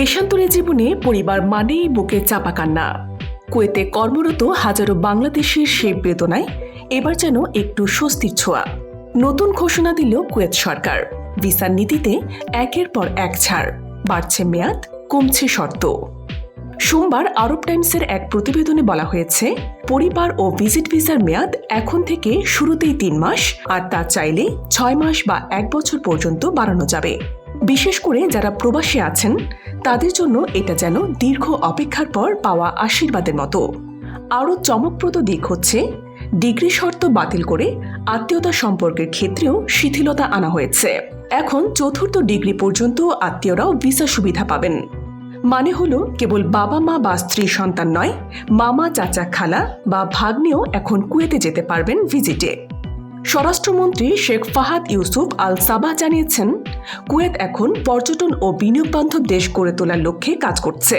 দেশান্তরী জীবনে পরিবার মানেই বুকে চাপা কান্না। কুয়েতে কর্মরত হাজারো বাংলাদেশের সেই বেদনায় এবার যেন একটু স্বস্তির ছোঁয়া। নতুন ঘোষণা দিল কুয়েত সরকার। ভিসার নীতিতে একের পর এক ছাড়। বাড়ছে মেয়াদ, কমছে শর্ত। সোমবার আরব টাইমসের এক প্রতিবেদনে বলা হয়েছে, পরিবার ও ভিজিট ভিসার মেয়াদ এখন থেকে শুরুতেই তিন মাস, আর তা চাইলে ছয় মাস বা এক বছর পর্যন্ত বাড়ানো যাবে। বিশেষ করে যারা প্রবাসী আছেন, তাদের জন্য এটা যেন দীর্ঘ অপেক্ষার পর পাওয়া আশীর্বাদের মতো। আরও চমকপ্রদ দিক হচ্ছে, ডিগ্রি শর্ত বাতিল করে আত্মীয়তা সম্পর্কের ক্ষেত্রেও শিথিলতা আনা হয়েছে। এখন চতুর্থ ডিগ্রি পর্যন্ত আত্মীয়রাও ভিসা সুবিধা পাবেন। মানে হলো, কেবল বাবা মা বা স্ত্রী সন্তান নয়, মামা, চাচা, খালা বা ভাগ্নেও এখন কুয়েতে যেতে পারবেন ভিজিটে। স্বরাষ্ট্রমন্ত্রী Sheikh Fahad Yousef Al Sabah জানিয়েছেন, কুয়েত এখন পর্যটন ও বিনিয়োগ বান্ধব দেশ গড়ে তোলার লক্ষ্যে কাজ করছে।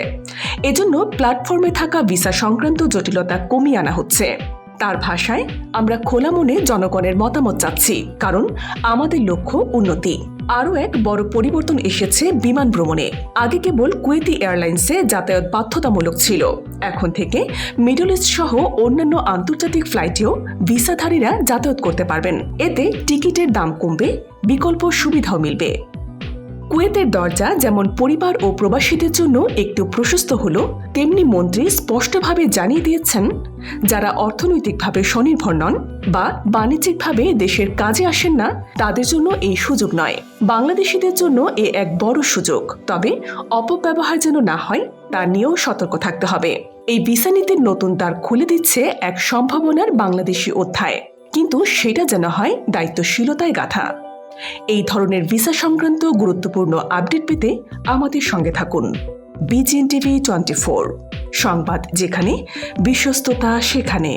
এজন্য প্ল্যাটফর্মে থাকা ভিসা সংক্রান্ত জটিলতা কমিয়ে আনা হচ্ছে। তার ভাষায় আমরা খোলা মনে জনগণের মতামত চাচ্ছি, কারণ আমাদের লক্ষ্য উন্নতি। আরও এক বড় পরিবর্তন এসেছে বিমান ভ্রমণে। আগে কেবল কুয়েতি এয়ারলাইন্সে যাতায়াত বাধ্যতামূলক ছিল। এখন থেকে মিডল ইস্ট সহ অন্যান্য আন্তর্জাতিক ফ্লাইটেও ভিসাধারীরা যাতায়াত করতে পারবেন। এতে টিকিটের দাম কমবে, বিকল্প সুবিধাও মিলবে। কুয়েতের দরজা যেমন পরিবার ও প্রবাসীদের জন্য একটু প্রশস্ত হল, তেমনি মন্ত্রী স্পষ্টভাবে জানিয়ে দিয়েছেন, যারা অর্থনৈতিকভাবে স্বনির্ভর নন বা বাণিজ্যিকভাবে দেশের কাজে আসেন না, তাদের জন্য এই সুযোগ নয়। বাংলাদেশিদের জন্য এ এক বড় সুযোগ। তবে অপব্যবহার যেন না হয়, তা নিয়েও সতর্ক থাকতে হবে। এই ভিসা নীতির নতুন দ্বার খুলে দিচ্ছে এক সম্ভাবনার বাংলাদেশি অধ্যায়। কিন্তু সেটা যেন হয় দায়িত্বশীলতায় গাথা। এই ধরনের ভিসা সংক্রান্ত গুরুত্বপূর্ণ আপডেট পেতে আমাদের সঙ্গে থাকুন। বিজিএন টিভি টোয়েন্টি ফোর সংবাদ যেখানে, বিশ্বস্ততা সেখানে।